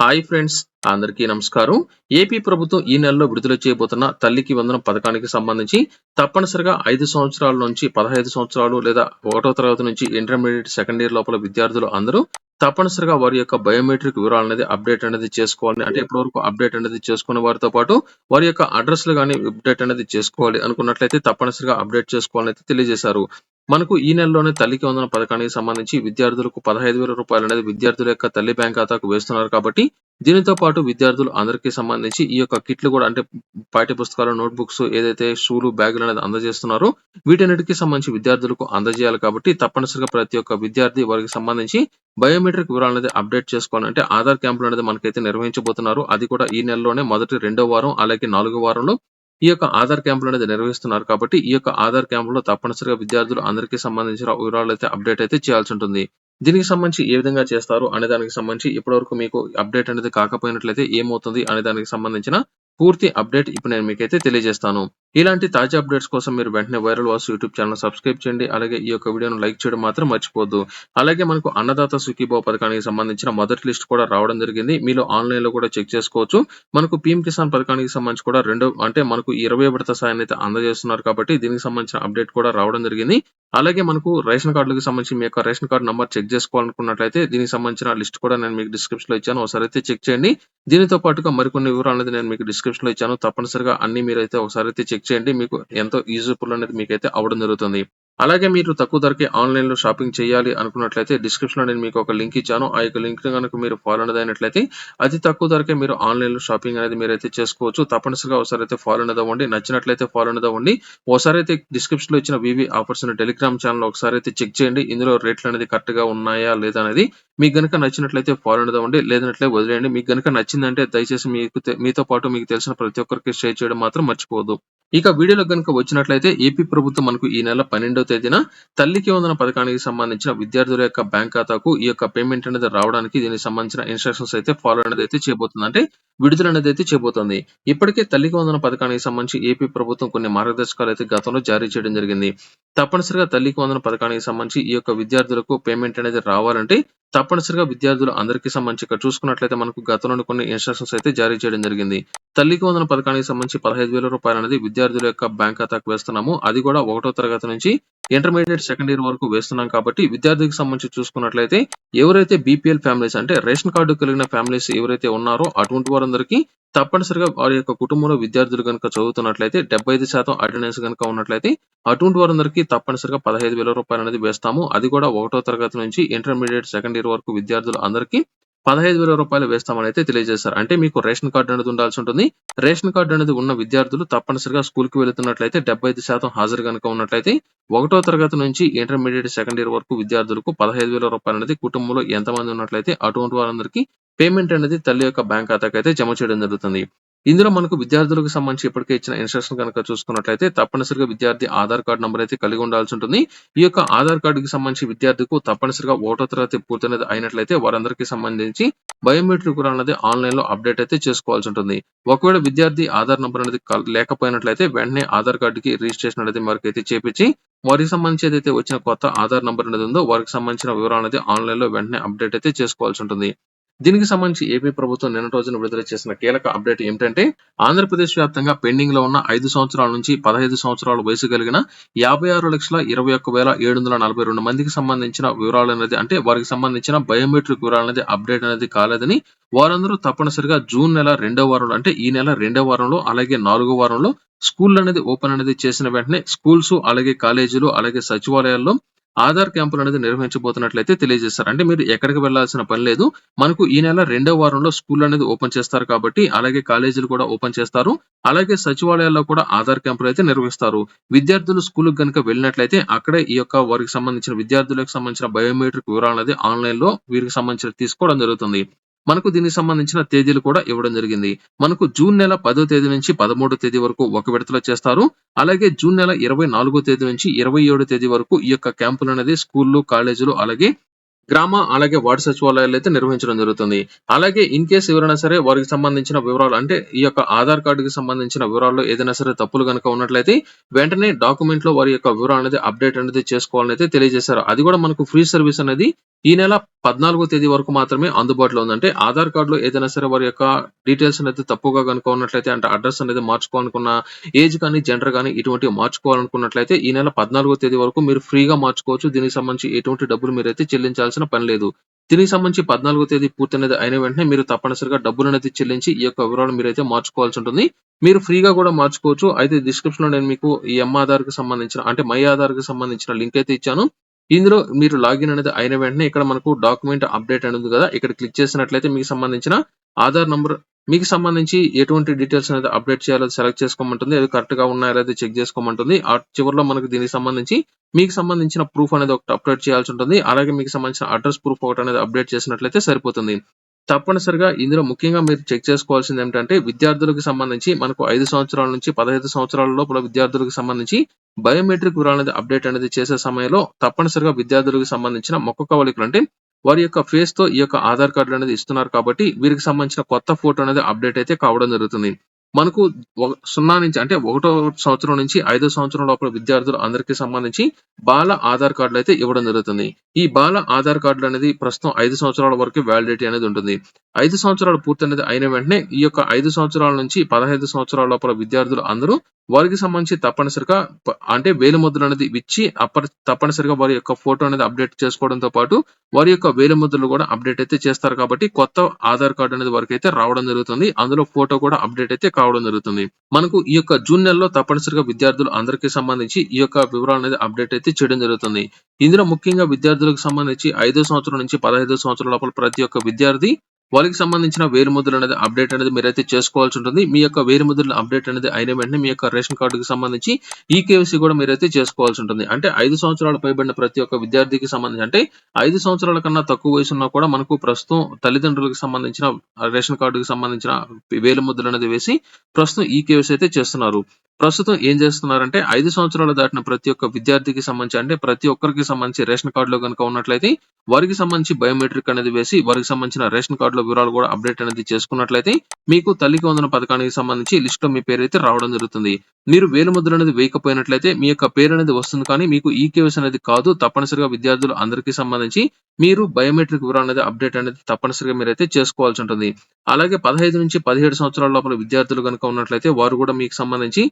Hi friends అందరికీ నమస్కారం. AP ప్రభుత్వం ఈ నెలలో విడుదల చేయబోతున్న తల్లికి వందనం పథకానికి సంబంధించి తప్పనిసరిగా ఐదు సంవత్సరాల నుంచి పదహైదు సంవత్సరాలు లేదా ఒకటో తరగతి నుంచి ఇంటర్మీడియట్ సెకండ్ ఇయర్ లోపల విద్యార్థులు అందరూ తప్పనిసరిగా వారి యొక్క బయోమెట్రిక్ వివరాలు అనేది అప్డేట్ అనేది చేసుకోవాలి. అంటే ఇప్పటివరకు అప్డేట్ అనేది చేసుకునే వారితో పాటు వారి యొక్క అడ్రస్లు కానీ అప్డేట్ అనేది చేసుకోవాలి అనుకున్నట్లయితే తప్పనిసరిగా అప్డేట్ చేసుకోవాలని అయితే తెలియజేశారు. మనకు ఈ నెలలోనే తల్లికి వందన పథకానికి సంబంధించి విద్యార్థులకు పదహైదు వేల రూపాయలు అనేది విద్యార్థుల యొక్క తల్లి బ్యాంక్ ఖాతాకు వేస్తున్నారు కాబట్టి దీనితో పాటు విద్యార్థులు అందరికీ సంబంధించి ఈ యొక్క కిట్లు కూడా అంటే పాఠ్య పుస్తకాలు నోట్ బుక్స్ ఏదైతే షూలు బ్యాగులు అనేది అందజేస్తున్నారో వీటన్నిటికీ సంబంధించి విద్యార్థులకు అందజేయాలి కాబట్టి తప్పనిసరిగా ప్రతి ఒక్క విద్యార్థి వారికి సంబంధించి బయోమెట్రిక్ వివరాలు అనేది అప్డేట్ చేసుకోవాలంటే ఆధార్ క్యాంపులు అనేది మనకైతే నిర్వహించబోతున్నారు. అది కూడా ఈ నెలలోనే మొదటి రెండో వారం అలాగే నాలుగో వారంలో ఈ యొక్క ఆధార్ క్యాంపులు అనేది నిర్వహిస్తున్నారు కాబట్టి ఈ యొక్క ఆధార్ క్యాంపులో తప్పనిసరిగా విద్యార్థులు అందరికీ సంబంధించిన వివరాలు అయితే అప్డేట్ అయితే చేయాల్సి ఉంటుంది. దీనికి సంబంధించి ఏ విధంగా చేస్తారు అనే దానికి సంబంధించి ఇప్పటివరకు మీకు అప్డేట్ అనేది కాకపోయినట్లయితే ఏమవుతుంది అనే దానికి సంబంధించిన పూర్తి అప్డేట్ ఇప్పుడు నేను మీకైతే తెలియజేస్తాను. ఇలాంటి తాజా అప్డేట్స్ కోసం మీరు వెంటనే వైరల్ వాస్ యూట్యూబ్ ఛానల్ సబ్స్క్రైబ్ చేయండి. అలాగే ఈ యొక్క వీడియోను లైక్ చేయడం మాత్రం మర్చిపోద్దు అలాగే మనకు అన్నదాత సుఖీభావ పథకానికి సంబంధించిన మొదటి లిస్ట్ కూడా రావడం జరిగింది. మీలో ఆన్లైన్లో కూడా చెక్ చేసుకోవచ్చు. మనకు పీఎం కిసాన్ పథకానికి సంబంధించి కూడా రెండో అంటే మనకు ఇరవై విడత సాయాన్ని అయితే అందజేస్తున్నారు కాబట్టి దీనికి సంబంధించిన అప్డేట్ కూడా రావడం జరిగింది. అలాగే మనకు రేషన్ కార్డులకు సంబంధించి మీ యొక్క రేషన్ కార్డు నెంబర్ చెక్ చేసుకోవాలనుకున్నట్లయితే దీనికి సంబంధించిన లిస్ట్ కూడా నేను మీకు డిస్క్రిప్షన్లో ఇచ్చాను. ఒకసారి అయితే చెక్ చేయండి. దీనితో పాటుగా మరికొన్ని వివరాలు అనేది నేను మీకు డిస్క్రిప్షన్లో ఇచ్చాను. తప్పనిసరిగా అన్ని మీరు అయితే ఒకసారి అయితే చెక్ చేయండి. మీకు ఎంతో యూజ్ఫుల్ అనేది మీకైతే అవడం జరుగుతుంది. అలాగే మీరు తక్కువ ధరకే ఆన్లైన్లో షాపింగ్ చేయాలి అనుకున్నట్లయితే డిస్క్రిప్షన్లో నేను మీకు ఒక లింక్ ఇచ్చాను. ఆ యొక్క లింక్ కనుక మీరు ఫాలో అయినట్లయితే అతి తక్కువ ధరకే మీరు ఆన్లైన్లో షాపింగ్ అనేది మీరు అయితే చేసుకోవచ్చు. తప్పనిసరిగా ఒకసారి అయితే ఫాలో అనేది నచ్చినట్లయితే ఫాలో అనేది అవ్వండి ఒకసారి అయితే డిస్క్రిప్షన్లో ఇచ్చిన వివి ఆఫర్స్ టెలిగ్రామ్ ఛానల్ ఒకసారి అయితే చెక్ చేయండి. ఇందులో రేట్లు అనేది కరెక్ట్గా ఉన్నాయా లేదా అనేది మీకు గనుక నచ్చినట్లయితే ఫాలో అనేది అవ్వండి లేదంటే వదిలేయండి. మీకు కనుక నచ్చిందంటే దయచేసి మీకు మీతో పాటు మీకు తెలిసిన ప్రతి ఒక్కరికి షేర్ చేయడం మాత్రం మర్చిపోదు ఇక వీడియోలో కనుక వచ్చినట్లయితే ఏపీ ప్రభుత్వం మనకు ఈ నెల పన్నెండవ తేదీన తల్లికి వందన పథకానికి సంబంధించిన విద్యార్థుల యొక్క బ్యాంక్ ఖాతాకు ఈ యొక్క పేమెంట్ అనేది రావడానికి దీనికి సంబంధించిన ఇన్స్ట్రక్షన్స్ అయితే ఫాలో అనేది అయితే చేయబోతుంది. అంటే విడుదల అనేది అయితే చేయబోతుంది. ఇప్పటికే తల్లికి వందన పథకానికి సంబంధించి ఏపీ ప్రభుత్వం కొన్ని మార్గదర్శకాలు అయితే గతంలో జారీ చేయడం జరిగింది. తప్పనిసరిగా తల్లికి వందన పథకానికి సంబంధించి ఈ యొక్క విద్యార్థులకు పేమెంట్ అనేది రావాలంటే తప్పనిసరిగా విద్యార్థులు అందరికీ సంబంధించి ఇక్కడ చూసుకున్నట్లయితే మనకు గతంలో కొన్ని ఇన్స్ట్రక్షన్స్ అయితే జారీ చేయడం జరిగింది. తల్లికి వందన పథకానికి సంబంధించి పదహైదు వేల రూపాయలు అనేది విద్యార్థుల యొక్క బ్యాంక్ ఖాతాకు వేస్తున్నాము. అది కూడా ఒకటో తరగతి నుంచి ఇంటర్మీడియట్ సెకండ్ ఇయర్ వరకు వేస్తున్నాం కాబట్టి విద్యార్థికి సంబంధించి చూసుకున్నట్లయితే ఎవరైతే బీపీఎల్ ఫ్యామిలీస్ అంటే రేషన్ కార్డు కలిగిన ఫ్యామిలీస్ ఎవరైతే ఉన్నారో అటువంటి వారందరికీ తప్పనిసరిగా వారి యొక్క కుటుంబంలో విద్యార్థులు కనుక చదువుతున్నట్లయితే డెబ్బై ఐదు శాతం అటెండెన్స్ కనుక ఉన్నట్లయితే అటువంటి వారందరికీ తప్పనిసరిగా పదహైదు వేల రూపాయలు అనేది వేస్తాము. అది కూడా ఒకటో తరగతి నుంచి ఇంటర్మీడియట్ సెకండ్ ఇయర్ వరకు విద్యార్థులు అందరికీ పదహైదు వేల రూపాయలు వేస్తామని అయితే తెలియజేశారు. అంటే మీకు రేషన్ కార్డు అనేది ఉండాల్సి ఉంటుంది. రేషన్ కార్డు అనేది ఉన్న విద్యార్థులు తప్పనిసరిగా స్కూల్కి వెళుతున్నట్లయితే డెబ్బై ఐదు శాతం హాజరు కనుక ఉన్నట్లయితే ఒకటో తరగతి నుంచి ఇంటర్మీడియట్ సెకండ్ ఇయర్ వరకు విద్యార్థులకు పదహైదు వేల రూపాయలు అనేది కుటుంబంలో ఎంతమంది ఉన్నట్లయితే అటువంటి వారందరికీ పేమెంట్ అనేది తల్లి యొక్క బ్యాంక్ ఖాతాకి అయితే జమ చేయడం జరుగుతుంది. ఇందులో మనకు విద్యార్థులకు సంబంధించి ఇప్పటికే ఇచ్చిన ఇన్స్ట్రక్షన్ కనుక చూసుకున్నట్లయితే తప్పనిసరిగా విద్యార్థి ఆధార్ కార్డు నంబర్ అయితే కలిగి ఉండాల్సి ఉంటుంది. ఈ యొక్క ఆధార్ కార్డుకి సంబంధించి విద్యార్థికు తప్పనిసరిగా ఓటో తరగతి పూర్తయినది అయినట్లయితే వారందరికీ సంబంధించి బయోమెట్రిక్ కూడా అనేది ఆన్లైన్లో అప్డేట్ అయితే చేసుకోవాల్సి ఉంటుంది. ఒకవేళ విద్యార్థి ఆధార్ నంబర్ అనేది లేకపోయినట్లయితే వెంటనే ఆధార్ కార్డుకి రిజిస్ట్రేషన్ అనేది మనకి అయితే చేపించి వారికి సంబంధించి ఏదైతే వచ్చిన కొత్త ఆధార్ నంబర్ అనేది ఉందో వారికి సంబంధించిన వివరాలు అనేది ఆన్లైన్లో వెంటనే అప్డేట్ అయితే చేసుకోవాల్సి ఉంటుంది. దీనికి సంబంధించి ఏపీ ప్రభుత్వం నిన్న రోజున విడుదల చేసిన కీలక అప్డేట్ ఏమిటంటే ఆంధ్రప్రదేశ్ వ్యాప్తంగా పెండింగ్లో ఉన్న ఐదు సంవత్సరాల నుంచి పదహైదు సంవత్సరాల వయసు కలిగిన యాభై ఆరు లక్షల ఇరవై ఒక్క వేల ఏడు వందల నలభై రెండు మందికి సంబంధించిన వివరాలు అనేది అంటే వారికి సంబంధించిన బయోమెట్రిక్ వివరాలు అనేది అప్డేట్ అనేది కాలేదని వారందరూ తప్పనిసరిగా జూన్ నెల రెండో వారంలో అంటే ఈ నెల రెండో వారంలో అలాగే నాలుగో వారంలో స్కూల్ అనేది ఓపెన్ అనేది చేసిన వెంటనే స్కూల్స్ అలాగే కాలేజీలు అలాగే సచివాలయాల్లో ఆధార్ క్యాంపులు అనేది నిర్వహించబోతున్నట్లయితే తెలియజేశారు అంటే మీరు ఎక్కడికి వెళ్ళాల్సిన పని లేదు. మనకు ఈ నెల రెండో వారంలో స్కూల్ అనేది ఓపెన్ చేస్తారు కాబట్టి అలాగే కాలేజీలు కూడా ఓపెన్ చేస్తారు. అలాగే సచివాలయాల్లో కూడా ఆధార్ క్యాంపులు అయితే నిర్వహిస్తారు. విద్యార్థులు స్కూల్ కనుక వెళ్ళినట్లయితే అక్కడే ఈ యొక్క వారికి సంబంధించిన విద్యార్థులకు సంబంధించిన బయోమెట్రిక్ వివరాలు అనేది ఆన్లైన్లో వీరికి సంబంధించిన తీసుకోవడం జరుగుతుంది. మనకు దీనికి సంబంధించిన తేదీలు కూడా ఇవ్వడం జరిగింది. మనకు జూన్ నెల పదో తేదీ నుంచి పదమూడో తేదీ వరకు ఒక విడతలో చేస్తారు. అలాగే జూన్ నెల ఇరవై నాలుగో తేదీ నుంచి ఇరవై ఏడో తేదీ వరకు ఈ యొక్క క్యాంపులు అనేది స్కూళ్ళు కాలేజీలు అలాగే గ్రామ అలాగే వార్డు సచివాలయాలు అయితే నిర్వహించడం జరుగుతుంది. అలాగే ఇన్ కేసు ఎవరైనా సరే వారికి సంబంధించిన వివరాలు అంటే ఈ యొక్క ఆధార్ కార్డుకి సంబంధించిన వివరాల్లో ఏదైనా సరే తప్పులు కనుక ఉన్నట్లయితే వెంటనే డాక్యుమెంట్లో వారి యొక్క వివరాలు అనేది అప్డేట్ అనేది చేసుకోవాలని అయితే తెలియజేశారు. అది కూడా మనకు ఫ్రీ సర్వీస్ అనేది ఈ నెల 14వ తేదీ వరకు మాత్రమే అందుబాటులో ఉందంటే ఆధార్ కార్డులో ఏదైనా సరే వారి యొక్క డీటెయిల్స్ అనేది తప్పుగా గనుక ఉన్నట్లయితే అంటే అడ్రస్ అనేది మార్చుకోవాలనుకున్న ఏజ్ కానీ, జెండర్ కానీ ఇటువంటివి మార్చుకోవాలనుకున్నట్లయితే ఈ నెల 14వ తేదీ వరకు మీరు ఫ్రీగా మార్చుకోవచ్చు. దీనికి సంబంధించి ఎటువంటి డబ్బులు మీరైతే చెల్లించాల్సిన పని లేదు. దీనికి సంబంధించి 14వ తేదీ పూర్తనేది అయిన వెంటనే మీరు తప్పనిసరిగా డబ్బులు అనేది చెల్లించి ఈ యొక్క వివరాలు మీరైతే మార్చుకోవాల్సి ఉంటుంది. మీరు ఫ్రీగా కూడా మార్చుకోవచ్చు. అయితే డిస్క్రిప్షన్లో నేను మీకు ఈ ఎమ్ ఆధార్‌కి సంబంధించిన అంటే మై ఆధార్కి సంబంధించిన లింక్ అయితే ఇచ్చాను. ఇందులో మీరు లాగిన్ అనేది అయిన వెంటనే ఇక్కడ మనకు డాక్యుమెంట్ అప్డేట్ అని ఉంది కదా! ఇక్కడ క్లిక్ చేసినట్లయితే మీకు సంబంధించిన ఆధార్ నంబర్ మీకు సంబంధించి ఎటువంటి డీటెయిల్స్ అనేది అప్డేట్ చేయాలో సెలెక్ట్ చేసుకోమంటుంది. కరెక్ట్గా ఉన్నాయో లేదా చెక్ చేసుకోమంటుంది. ఆ చివరిలో మనకు దీనికి సంబంధించి మీకు సంబంధించిన ప్రూఫ్ అనేది ఒకటి అప్డేట్ చేయాల్సి ఉంటుంది. అలాగే మీకు సంబంధించిన అడ్రస్ ప్రూఫ్ ఒకటి అనేది అప్డేట్ చేసినట్లయితే సరిపోతుంది. తప్పనిసరిగా ఇందులో ముఖ్యంగా మీరు చెక్ చేసుకోవాల్సింది ఏంటంటే విద్యార్థులకు సంబంధించి మనకు ఐదు సంవత్సరాల నుంచి 15 సంవత్సరాల లోపల విద్యార్థులకు సంబంధించి బయోమెట్రిక్ వివరాలు అనేది అప్డేట్ అనేది చేసే సమయంలో తప్పనిసరిగా విద్యార్థులకు సంబంధించిన మొక్క కవలికలు అంటే వారి యొక్క ఫేస్తో ఈ యొక్క ఆధార్ కార్డ్‌లు అనేది ఇస్తున్నారు కాబట్టి వీరికి సంబంధించిన కొత్త ఫోటో అనేది అప్డేట్ అయితే కావడం జరుగుతుంది. మనకు ఒక 0 నుంచి అంటే ఒకటో సంవత్సరం నుంచి ఐదో సంవత్సరం లోపల విద్యార్థులు అందరికీ సంబంధించి బాల ఆధార్ కార్డులు అయితే ఇవ్వడం జరుగుతుంది. ఈ బాల ఆధార్ కార్డులు అనేది ప్రస్తుతం ఐదు సంవత్సరాల వరకు వ్యాలిడిటీ అనేది ఉంటుంది. ఐదు సంవత్సరాలు పూర్తనేది అయిన వెంటనే ఈ యొక్క ఐదు సంవత్సరాల నుంచి 15 సంవత్సరాల లోపల విద్యార్థులు అందరూ వారికి సంబంధించి తప్పనిసరిగా అంటే వేలిముద్రలు అనేది ఇచ్చి అప్పర్ తప్పనిసరిగా వారి యొక్క ఫోటో అనేది అప్డేట్ చేసుకోవడంతో పాటు వారి యొక్క వేలిముద్రలు కూడా అప్డేట్ అయితే చేస్తారు కాబట్టి కొత్త ఆధార్ కార్డ్ అనేది వారికైతే రావడం జరుగుతుంది. అందులో ఫోటో కూడా అప్డేట్ అయితే కావడం జరుగుతుంది. మనకు ఈ యొక్క జూన్ నెలలో తప్పనిసరిగా విద్యార్థులు అందరికీ సంబంధించి ఈ యొక్క వివరాలు అనేది అప్డేట్ అయితే చేయడం జరుగుతుంది. ఇందులో ముఖ్యంగా విద్యార్థులకు సంబంధించి ఐదో సంవత్సరం నుంచి 15 సంవత్సరాల లోపల ప్రతి ఒక్క విద్యార్థి వారికి సంబంధించిన వేలిముద్రలు అనేది అప్డేట్ అనేది మీరైతే చేసుకోవాల్సి ఉంటుంది. మీ యొక్క వేలిముద్రల అప్డేట్ అనేది అయిన వెంటనే మీ యొక్క రేషన్ కార్డుకి సంబంధించి ఈకేవైసీ కూడా మీరైతే చేసుకోవాల్సి ఉంటుంది. అంటే ఐదు సంవత్సరాలు పైబడిన ప్రతి ఒక్క విద్యార్థికి సంబంధించి అంటే ఐదు సంవత్సరాల కన్నా తక్కువ వయసు ఉన్నా కూడా మనకు ప్రస్తుతం తల్లిదండ్రులకు సంబంధించిన రేషన్ కార్డుకి సంబంధించిన వేలిముద్రలు అనేది వేసి ప్రస్తుతం ఈకేవైసీ అయితే చేస్తున్నారు. ప్రస్తుతం ఏం చేస్తున్నారంటే ఐదు సంవత్సరాలు దాటిన ప్రతి ఒక్క విద్యార్థికి సంబంధించి అంటే ప్రతి ఒక్కరికి సంబంధించి రేషన్ కార్డులో గనుక ఉన్నట్లయితే వారికి సంబంధించి బయోమెట్రిక్ అనేది వేసి వారికి సంబంధించిన రేషన్ కార్డు వివరాలు కూడా అప్డేట్ అనేది చేసుకున్నట్లయితే మీకు తల్లికి వందన పథకానికి సంబంధించి లిస్ట్‌లో మీ పేరు అయితే రావడం జరుగుతుంది. మీరు వేలిముద్ర అనేది వేయకపోయినట్లయితే మీ యొక్క పేరు అనేది వస్తుంది కానీ మీకు ఈ కేవస్ అనేది కాదు. తప్పనిసరిగా విద్యార్థులు అందరికీ సంబంధించి మీరు బయోమెట్రిక్ వివరాలు అనేది అప్డేట్ అనేది తప్పనిసరిగా మీరైతే చేసుకోవాల్సి ఉంటుంది. అలాగే 15 నుంచి 17 సంవత్సరాల లోపల విద్యార్థులు గనుక ఉన్నట్లయితే వారు కూడా మీకు సంబంధించి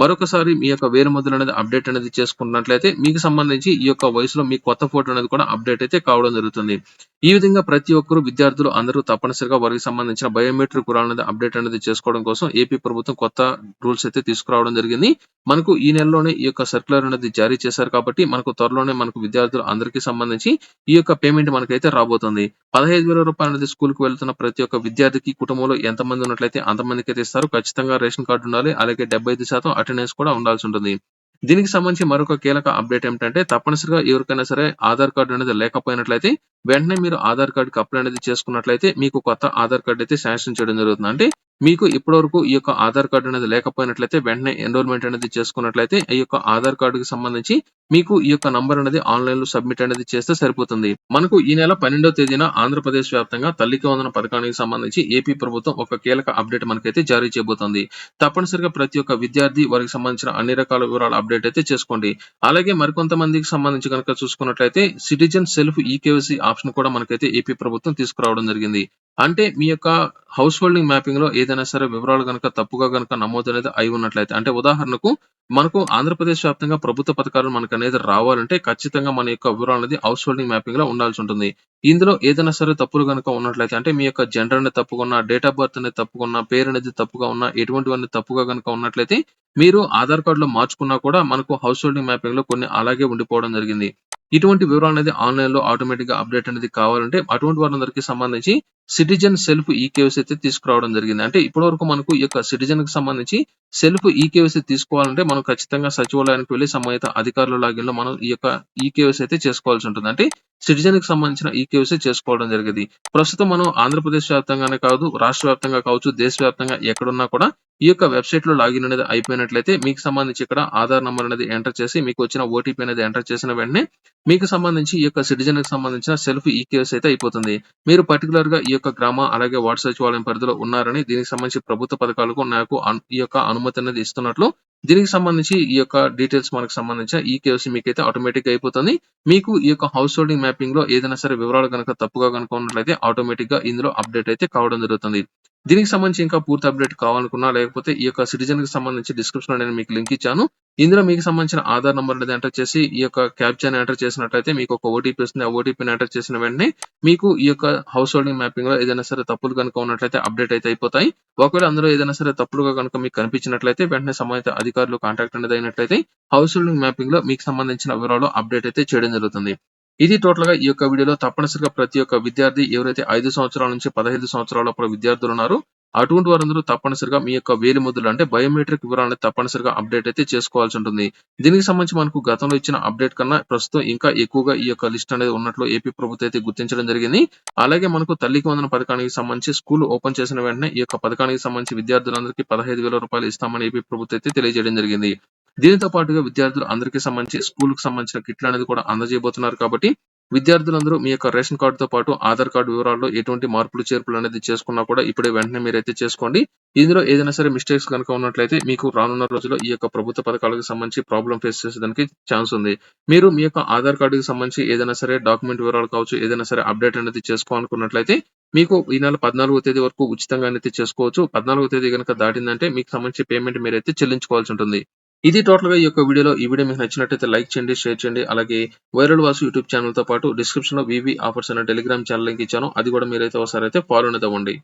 మరొకసారి మీ యొక్క వేలిముద్రలు అనేది అప్డేట్ అనేది చేసుకున్నట్లయితే మీకు సంబంధించి ఈ యొక్క వయసులో మీ కొత్త ఫోటో అనేది కూడా అప్డేట్ అయితే కావడం జరుగుతుంది. ఈ విధంగా ప్రతి ఒక్కరు విద్యార్థులు అందరూ తప్పనిసరిగా వారికి సంబంధించిన బయోమెట్రిక్ వివరాలు అనేది అప్డేట్ అనేది చేసుకోవడం కోసం ఏపీ ప్రభుత్వం కొత్త రూల్స్ అయితే తీసుకురావడం జరిగింది. మనకు ఈ నెలలోనే ఈ యొక్క సర్క్యులర్ అనేది జారీ చేశారు కాబట్టి మనకు త్వరలోనే మనకు విద్యార్థులు అందరికీ సంబంధించి ఈ యొక్క పేమెంట్ మనకైతే రాబోతుంది. పదహైదు వేల రూపాయలు అనేది స్కూల్‌కి వెళ్తున్న ప్రతి ఒక్క విద్యార్థికి కుటుంబంలో ఎంతమంది ఉన్నట్లయితే అంతమందికైతే ఇస్తారు. ఖచ్చితంగా రేషన్ కార్డు ఉండాలి. అలాగే 75% అటెండెన్స్ కూడా ఉండాల్సి ఉంటుంది. దీనికి సంబంధించి మరొక కీలక అప్డేట్ ఏమిటంటే తప్పనిసరిగా ఎవరికైనా సరే ఆధార్ కార్డ్ అనేది లేకపోయినట్లయితే వెంటనే మీరు ఆధార్ కార్డుకి అప్లై అనేది చేసుకున్నట్లయితే మీకు కొత్త ఆధార్ కార్డ్ అయితే శాంక్షన్ చేయడం జరుగుతుంది. అంటే మీకు ఇప్పటివరకు ఈ యొక్క ఆధార్ కార్డు అనేది లేకపోయినట్లయితే వెంటనే ఎన్రోల్‌మెంట్ అనేది చేసుకున్నట్లయితే ఈ యొక్క ఆధార్ కార్డుకి సంబంధించి మీకు ఈ యొక్క నంబర్ అనేది ఆన్లైన్లో సబ్మిట్ అనేది చేస్తే సరిపోతుంది. మనకు ఈ నెల 12వ తేదీన ఆంధ్రప్రదేశ్ వ్యాప్తంగా తల్లికి వందన పథకానికి సంబంధించి ఏపీ ప్రభుత్వం ఒక కీలక అప్డేట్ మనకైతే జారీ చేయబోతోంది. తప్పనిసరిగా ప్రతి ఒక్క విద్యార్థి వారికి సంబంధించిన అన్ని రకాల వివరాలు అప్డేట్ అయితే చేసుకోండి. అలాగే మరికొంతమందికి సంబంధించి గనుక చూసుకున్నట్లయితే సిటిజన్ సెల్ఫ్ ఈకేవైసీ ఆప్షన్ కూడా మనకైతే ఏపీ ప్రభుత్వం తీసుకురావడం జరిగింది. అంటే మీ యొక్క హౌస్ హోల్డింగ్ మ్యాపింగ్లో ఏదైనా సరే వివరాలు గనుక తప్పుగా గనక నమోదు అనేది అయి ఉన్నట్లయితే అంటే ఉదాహరణకు మనకు ఆంధ్రప్రదేశ్ వ్యాప్తంగా ప్రభుత్వ పథకాలు మనకు అనేది రావాలంటే ఖచ్చితంగా మన యొక్క వివరాలు అనేది హౌస్ హోల్డింగ్ మ్యాపింగ్లో ఉండాల్సి ఉంటుంది. ఇందులో ఏదైనా సరే తప్పులు గనుక ఉన్నట్లయితే అంటే మీ యొక్క జెండర్ అనేది తప్పుకున్న డేట్ ఆఫ్ బర్త్ అనేది తప్పుగా పేరు అనేది తప్పుగా ఉన్నా ఎటువంటివన్నీ తప్పుగా గనుక ఉన్నట్లయితే మీరు ఆధార్ కార్డులో మార్చుకున్నా కూడా మనకు హౌస్ హోల్డింగ్ మ్యాపింగ్లో కొన్ని అలాగే ఉండిపోవడం జరిగింది. ఇటువంటి వివరాలు అనేది ఆన్‌లైన్‌లో ఆటోమేటిక్‌గా అప్డేట్ అనేది కావాలంటే అటువంటి వారందరికీ సంబంధించి సిటిజన్ సెల్ఫ్ ఈకేవైసీ అయితే తీసుకురావడం జరిగింది. అంటే ఇప్పటివరకు మనకు ఈ యొక్క సిటిజన్‌కి సంబంధించి సెల్ఫ్ ఈకేవైసీ తీసుకోవాలంటే మనం ఖచ్చితంగా సచివాలయానికి వెళ్ళి సంబంధిత అధికారుల లాగిన్‌లో మనం ఈ యొక్క ఈకేవైసీ అయితే చేసుకోవాల్సి ఉంటుంది. అంటే సిటిజన్కి సంబంధించిన ఈకేవైసీ చేసుకోవడం జరిగింది ప్రస్తుతం మనం ఆంధ్రప్రదేశ్ వ్యాప్తంగానే కాదు రాష్ట్ర వ్యాప్తంగా కావచ్చు, దేశవ్యాప్తంగా ఎక్కడున్నా కూడా ఈ యొక్క వెబ్సైట్లో లాగిన్ అనేది అయిపోయినట్లయితే మీకు సంబంధించి ఇక్కడ ఆధార్ నంబర్ అనేది ఎంటర్ చేసి మీకు వచ్చిన ఓటీపీ అనేది ఎంటర్ చేసిన వెంటనే మీకు సంబంధించి ఈ యొక్క సిటిజన్‌కి సంబంధించిన సెల్ఫ్ ఈకేవైసీ అయితే అయిపోతుంది. మీరు పర్టిక్యులర్‌గా ఈ యొక్క గ్రామ అలాగే వార్డు సచివాలయం పరిధిలో ఉన్నారని దీనికి సంబంధించి ప్రభుత్వ పథకాలకు నాకు ఈ యొక్క అనుమతి అనేది ఇస్తున్నట్లు దీనికి సంబంధించి ఈ యొక్క డీటెయిల్స్ మనకు సంబంధించిన ఈ కేవైసీ మీకైతే ఆటోమేటిక్గా అయిపోతుంది. మీకు ఈ యొక్క హౌస్ హోల్డింగ్ మ్యాపింగ్లో ఏదైనా సరే వివరాలు కనుక తప్పుగా కనుక ఉన్నట్లయితే ఆటోమేటిక్గా ఇందులో అప్డేట్ అయితే కావడం జరుగుతుంది. దీనికి సంబంధించి ఇంకా పూర్తి అప్డేట్ కావాలనుకున్నా లేకపోతే ఈ యొక్క సిటిజన్కి సంబంధించి డిస్క్రిప్షన్లో నేను మీకు లింక్ ఇచ్చాను. ఇందులో మీకు సంబంధించిన ఆధార్ నెంబర్ అనేది ఎంటర్ చేసి ఈ యొక్క క్యాప్చర్ ఎంటర్ చేసినట్లయితే మీకు ఒక ఓటీపీ వస్తుంది. ఆ ఓటీపీని ఎంటర్ చేసిన వెంటనే మీకు ఈ యొక్క హౌస్ హోల్డింగ్ మ్యాపింగ్లో ఏదైనా సరే తప్పులు కనుక ఉన్నట్లయితే అప్డేట్ అయితే అయిపోతాయి. ఒకవేళ అందులో ఏదైనా సరే తప్పులుగా కనుక మీకు కనిపించినట్లయితే వెంటనే సంబంధిత అధికారులు కాంటాక్ట్ అనేది అయినట్లయితే హౌస్ హోల్డింగ్ మ్యాపింగ్లో మీకు సంబంధించిన వివరాలు అప్డేట్ అయితే చేయడం జరుగుతుంది. ఇది టోటల్గా ఈ యొక్క వీడియోలో తప్పనిసరిగా ప్రతి ఒక్క విద్యార్థి ఎవరైతే ఐదు సంవత్సరాల నుంచి పదహైదు సంవత్సరాల విద్యార్థులు ఉన్నారో అటువంటి వారందరూ తప్పనిసరిగా మీ యొక్క వేలి ముద్రలు అంటే బయోమెట్రిక్ వివరాలను తప్పనిసరిగా అప్డేట్ అయితే చేసుకోవాల్సి ఉంటుంది. దీనికి సంబంధించి మనకు గతంలో ఇచ్చిన అప్డేట్ కన్నా ప్రస్తుతం ఇంకా ఎక్కువగా ఈ యొక్క లిస్ట్ అనేది ఉన్నట్లు ఏపీ ప్రభుత్వం అయితే గుర్తించడం జరిగింది. అలాగే మనకు తల్లికి వందన పథకానికి సంబంధించి స్కూల్ ఓపెన్ చేసిన వెంటనే ఈ యొక్క పథకానికి సంబంధించి విద్యార్థులందరికీ పదహైదు వేల రూపాయలు ఇస్తామని ఏపీ ప్రభుత్వం అయితే తెలియజేయడం జరిగింది. దీనితో పాటుగా విద్యార్థులు అందరికీ సంబంధించి స్కూల్కు సంబంధించిన కిట్లు అనేది కూడా అందజేయబోతున్నారు కాబట్టి విద్యార్థులందరూ మీ యొక్క రేషన్ కార్డుతో పాటు ఆధార్ కార్డు వివరాల్లో ఎటువంటి మార్పులు చేర్పులు అనేది చేసుకున్నా కూడా ఇప్పుడే వెంటనే మీరైతే చేసుకోండి. ఇందులో ఏదైనా సరే మిస్టేక్స్ కనుక ఉన్నట్లయితే మీకు రానున్న రోజుల్లో ఈ యొక్క ప్రభుత్వ పథకాలకు సంబంధించి ప్రాబ్లం ఫేస్ చేసేదానికి ఛాన్స్ ఉంది. మీరు మీ యొక్క ఆధార్ కార్డుకి సంబంధించి ఏదైనా సరే డాక్యుమెంట్ వివరాలు కావచ్చు ఏదైనా సరే అప్డేట్ అనేది చేసుకోవాలనుకున్నట్లయితే మీకు ఈ నెల పద్నాలుగో తేదీ వరకు ఉచితంగా అయితే చేసుకోవచ్చు. పద్నాలుగో తేదీ కనుక దాటిందంటే మీకు సంబంధించి పేమెంట్ మీరైతే చెల్లించుకోవాల్సి ఉంటుంది. ఇది టోటల్గా ఈ యొక్క వీడియోలో ఈ వీడియో మీకు నచ్చినట్లయితే లైక్ చేయండి షేర్ చేయండి. అలాగే వైరల్ వాసు యూట్యూబ్ ఛానల్తో పాటు డిస్క్రిప్షన్లో వివి ఆఫర్స్ అనే టెలిగ్రామ్ ఛానల్ లింక్ ఇచ్చాను. అది కూడా మీరైతే ఒకసారి అయితే ఫాలో అనేది అవ్వండి.